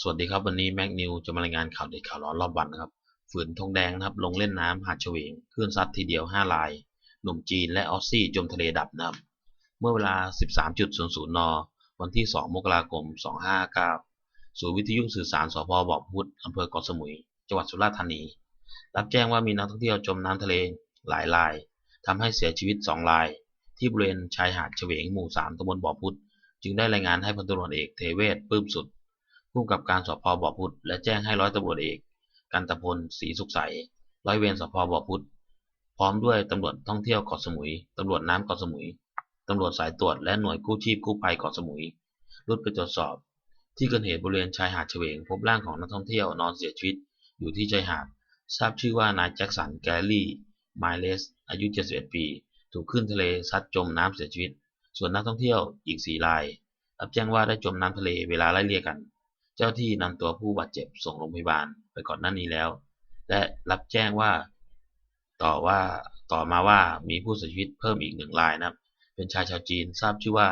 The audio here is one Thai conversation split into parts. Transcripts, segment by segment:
สวัสดีครับวันนี้แม็กนิวจะมารายงานข่าวเด็ดข่าวร้อนรอบวันนะครับ ฝืนธงแดงนะครับ ลงเล่นน้ำหาดเฉวงคลื่นซัดทีเดียว 5 ลาย หนุ่มจีนและออสซี่จมทะเลดับนะครับ เมื่อเวลา 13.00 น วันที่ 2 มกราคม 259 ศูนย์วิทยุสื่อสารสพบอกพุธอำเภอเกาะสมุย จังหวัดสุราษฎร์ธานี รับแจ้งว่ามีนักท่องเที่ยวจมน้ำทะเลหลายรายทำให้เสียชีวิต 2 ราย ที่บริเวณชายหาดเฉวงหมู่ 3ตำบลบ่อพุธจึงได้รายงานให้พันตำรวจเอกเทเวศปื้มสุด ผู้กำกับการสพบ่อพุทธและแจ้งให้ร้อยตำรวจเอก กันตพลศรีสุขใส ร้อยเวรสพบ่อพุทธพร้อมด้วยตำรวจท่องเที่ยวเกาะสมุย ตำรวจน้ำเกาะสมุย ตำรวจสายตรวจและหน่วยกู้ชีพกู้ภัยเกาะสมุยรุดไปตรวจสอบ ที่เกิดเหตุบริเวณชายหาดเฉวง พบร่างของนักท่องเที่ยวนอนเสียชีวิต อยู่ที่ชายหาด ทราบชื่อว่านายแจ็คสันแกลลี่ไมเลส อายุ71ปี ถูกขึ้นทะเลซัดจมน้ำเสียชีวิต ส่วนนักท่องเที่ยวอีก4ราย รับแจ้งว่าได้จมน้ำทะเลเวลาไล่เลี่ยกัน เจ้าที่นำตัวผู้บาดเจ็บส่งโรงพยาบาลไปก่อนหน้านี้แล้ว และรับแจ้งว่าต่อว่าต่อมาว่ามีผู้เสียชีวิตเพิ่มอีกหนึ่งรายนะครับ เป็นชายชาวจีนทราบชื่อว่า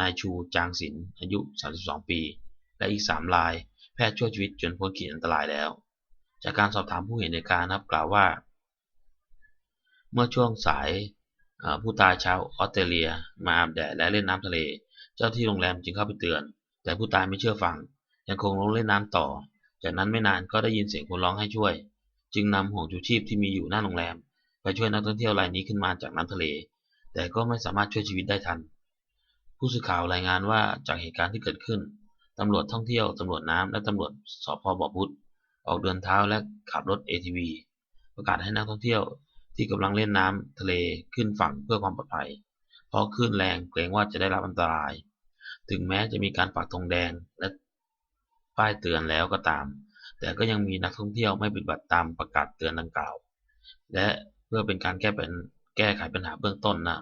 นายชูจางสินอายุ 32 ปี และอีก 3 ราย แพทย์ช่วยชีวิตจนพ้นขีดอันตรายแล้ว จากการสอบถามผู้เห็นเหตุการณ์นะครับกล่าวว่า เมื่อช่วงสายผู้ตายชาวออสเตรเลียมาอาบแดดและเล่นน้ำทะเล เจ้าที่โรงแรมจึงเข้าไปเตือน แต่ผู้ตายไม่เชื่อฟัง ยังคงลงเล่นน้ำต่อ จากนั้นไม่นานก็ได้ยินเสียงคนร้องให้ช่วย จึงนำห่วงชูชีพที่มีอยู่หน้าโรงแรม ไปช่วยนักท่องเที่ยวรายนี้ขึ้นมาจากน้ำทะเล แต่ก็ไม่สามารถช่วยชีวิตได้ทัน ผู้สื่อข่าวรายงานว่าจากเหตุการณ์ที่เกิดขึ้นตำรวจท่องเที่ยวตำรวจน้ำและตำรวจสพบ่อพุธออกเดินเท้าและขับรถ ATV ประกาศให้นักท่องเที่ยวที่กำลังเล่นน้ำทะเลขึ้นฝั่งเพื่อความปลอดภัย เพราะคลื่นแรงเกรงว่าจะได้รับอันตราย ถึงแม้จะมีการปักธงแดงและ ป้ายเตือนแล้วก็ตาม แต่ก็ยังมีนักท่องเที่ยวไม่ปฏิบัติตามประกาศเตือนดังกล่าว และเพื่อเป็นการแก้เป็นแก้ไขปัญหาเบื้องต้นนะ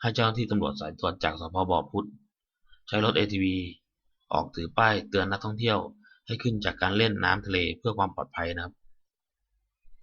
ให้เจ้าหน้าที่ตำรวจสายตรวจจากสพบพุธใช้รถ ATV ออกถือป้ายเตือนนักท่องเที่ยวให้ขึ้นจากการเล่นน้ำทะเลเพื่อความปลอดภัยนะครับ